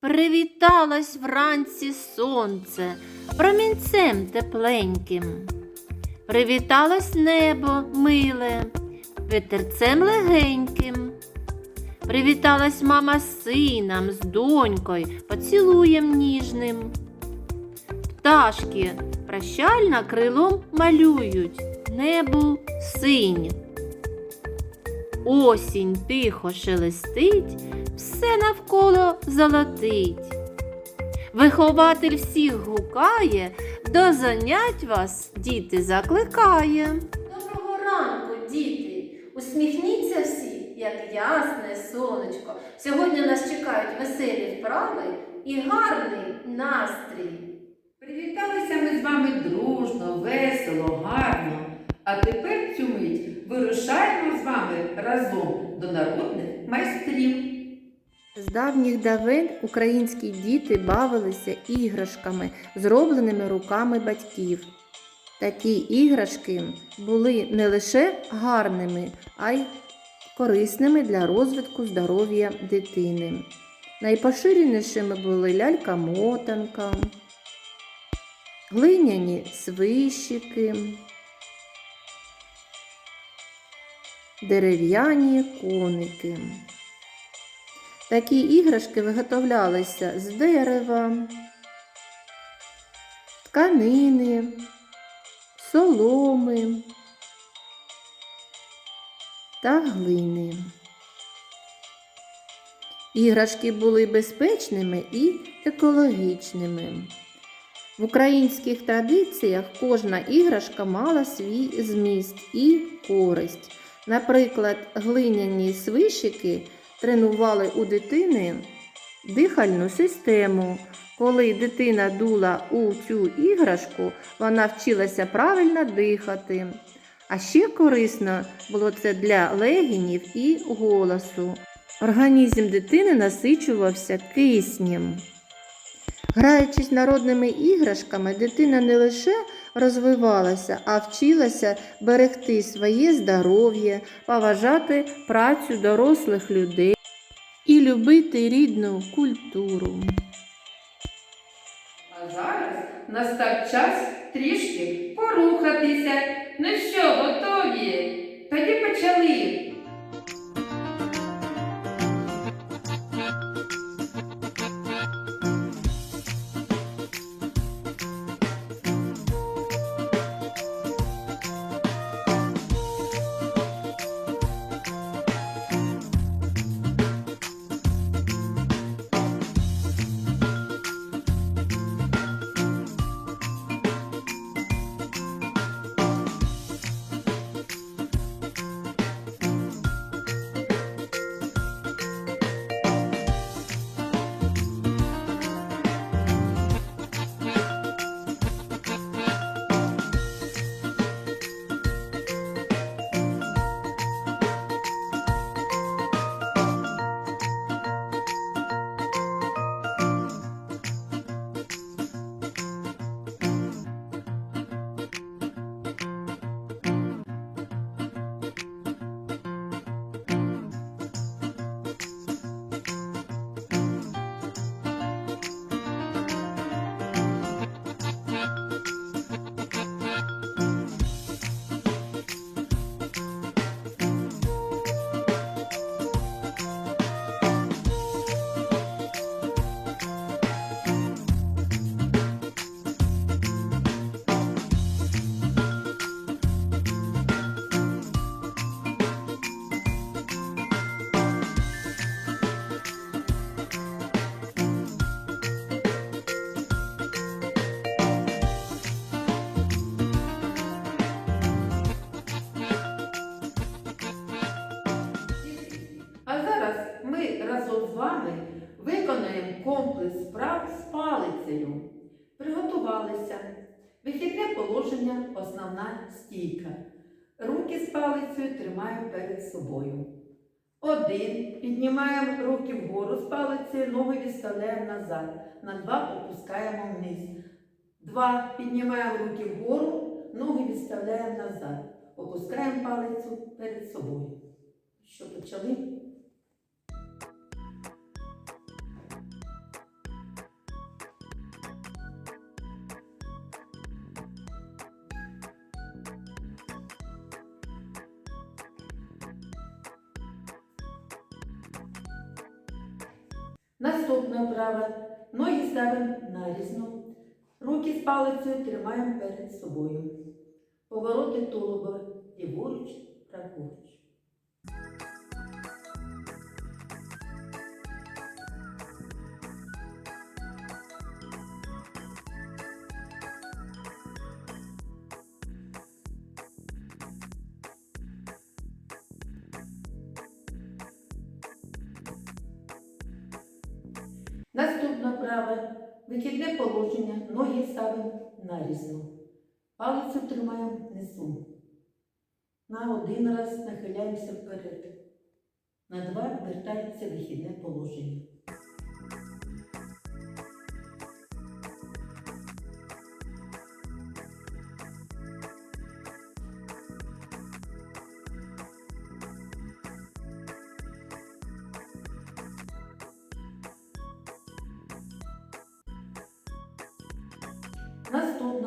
Привіталось вранці сонце промінцем тепленьким. Привіталось небо миле, вітерцем легеньким. Привіталась мама з сином, з донькою, поцілуєм ніжним. Пташки прощально крилом малюють небу синь. Осінь тихо шелестить, все навколо золотить. Вихователь всіх гукає, до занять вас діти закликає. Доброго ранку, діти! Усміхніться всі, як ясне сонечко. Сьогодні нас чекають веселі вправи і гарний настрій. Привіталися ми з вами дружно, весело, гарно. А тепер цю мить вирушаємо з вами разом до народних майстрів. З давніх давен українські діти бавилися іграшками, зробленими руками батьків. Такі іграшки були не лише гарними, а й корисними для розвитку здоров'я дитини. Найпоширенішими були лялька-мотанка, глиняні свищики, дерев'яні коники. Такі іграшки виготовлялися з дерева, тканини, соломи та глини. Іграшки були безпечними і екологічними. В українських традиціях кожна іграшка мала свій зміст і користь. Наприклад, глиняні свищики тренували у дитини дихальну систему. Коли дитина дула у цю іграшку, вона вчилася правильно дихати. А ще корисно було це для легенів і голосу. Організм дитини насичувався киснем. Граючись народними іграшками, дитина не лише розвивалася, а вчилася берегти своє здоров'я, поважати працю дорослих людей і любити рідну культуру. А зараз настав час трішки порухатися. Ну що, готові? Тоді почали. Вправ з палицею. Приготувалися. Вихідне положення, основна стійка. Руки з палицею тримаємо перед собою. Один. Піднімаємо руки вгору з палицею, ноги відставляємо назад. На два опускаємо вниз. Два. Піднімаємо руки вгору, ноги відставляємо назад. Опускаємо палицю перед собою. Що почали? Наступне вправо. Ноги ставимо нарізно. Руки з палицею тримаємо перед собою. Повороти тулуба ліворуч, Вправо. Вихідне положення. Ноги ставимо нарізно. Палицю тримаємо внизу. На один раз нахиляємося вперед. На два вертається вихідне положення.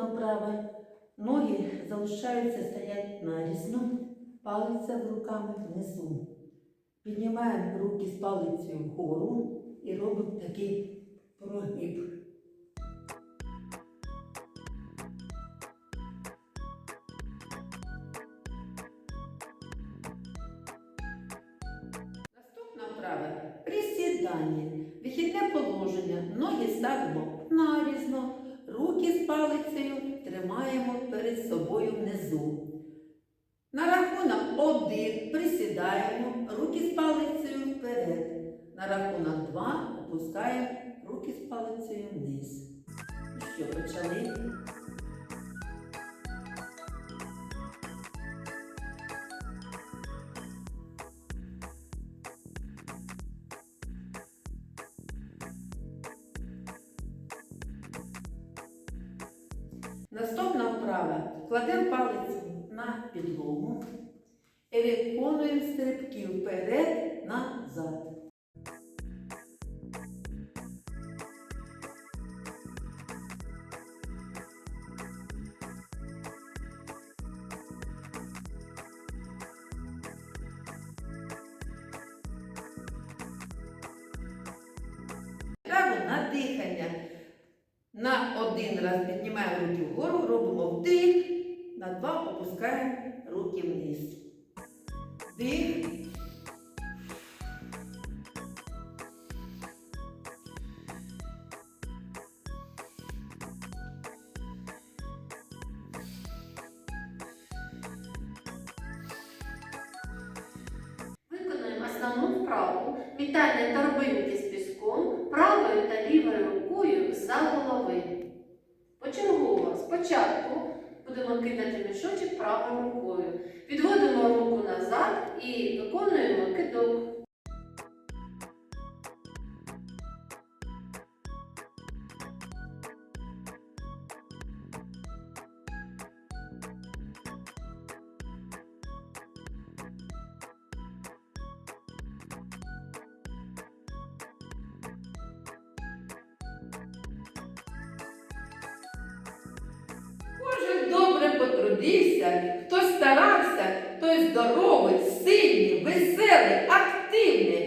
Вправо. Ноги залишаються стоять нарізно, палиця руками внизу. Піднімаємо руки з палицею вгору і робимо такий прогиб. Присідання. Вихідне положення. Ноги ставимо нарізно, руки з палицею тримаємо перед собою внизу. На рахунок один присідаємо, руки з палицею вперед. На рахунок два опускаємо руки з палицею вниз. І що, почали? Наступна вправа. Кладемо палець на підлогу і виконуємо стрибки вперед, назад. На дихання. На один раз піднімаємо руки вгору, робимо вдих, на два опускаємо руки вниз. Вдих. Виконуємо основну вправу вітання торбинки з піском правою та лівою за голови. Почергово спочатку будемо кидати мішочок правою рукою. Підводимо руку назад і виконуємо кидок. Потрудився, хтось старався, той здоровий, сильний, веселий, активний.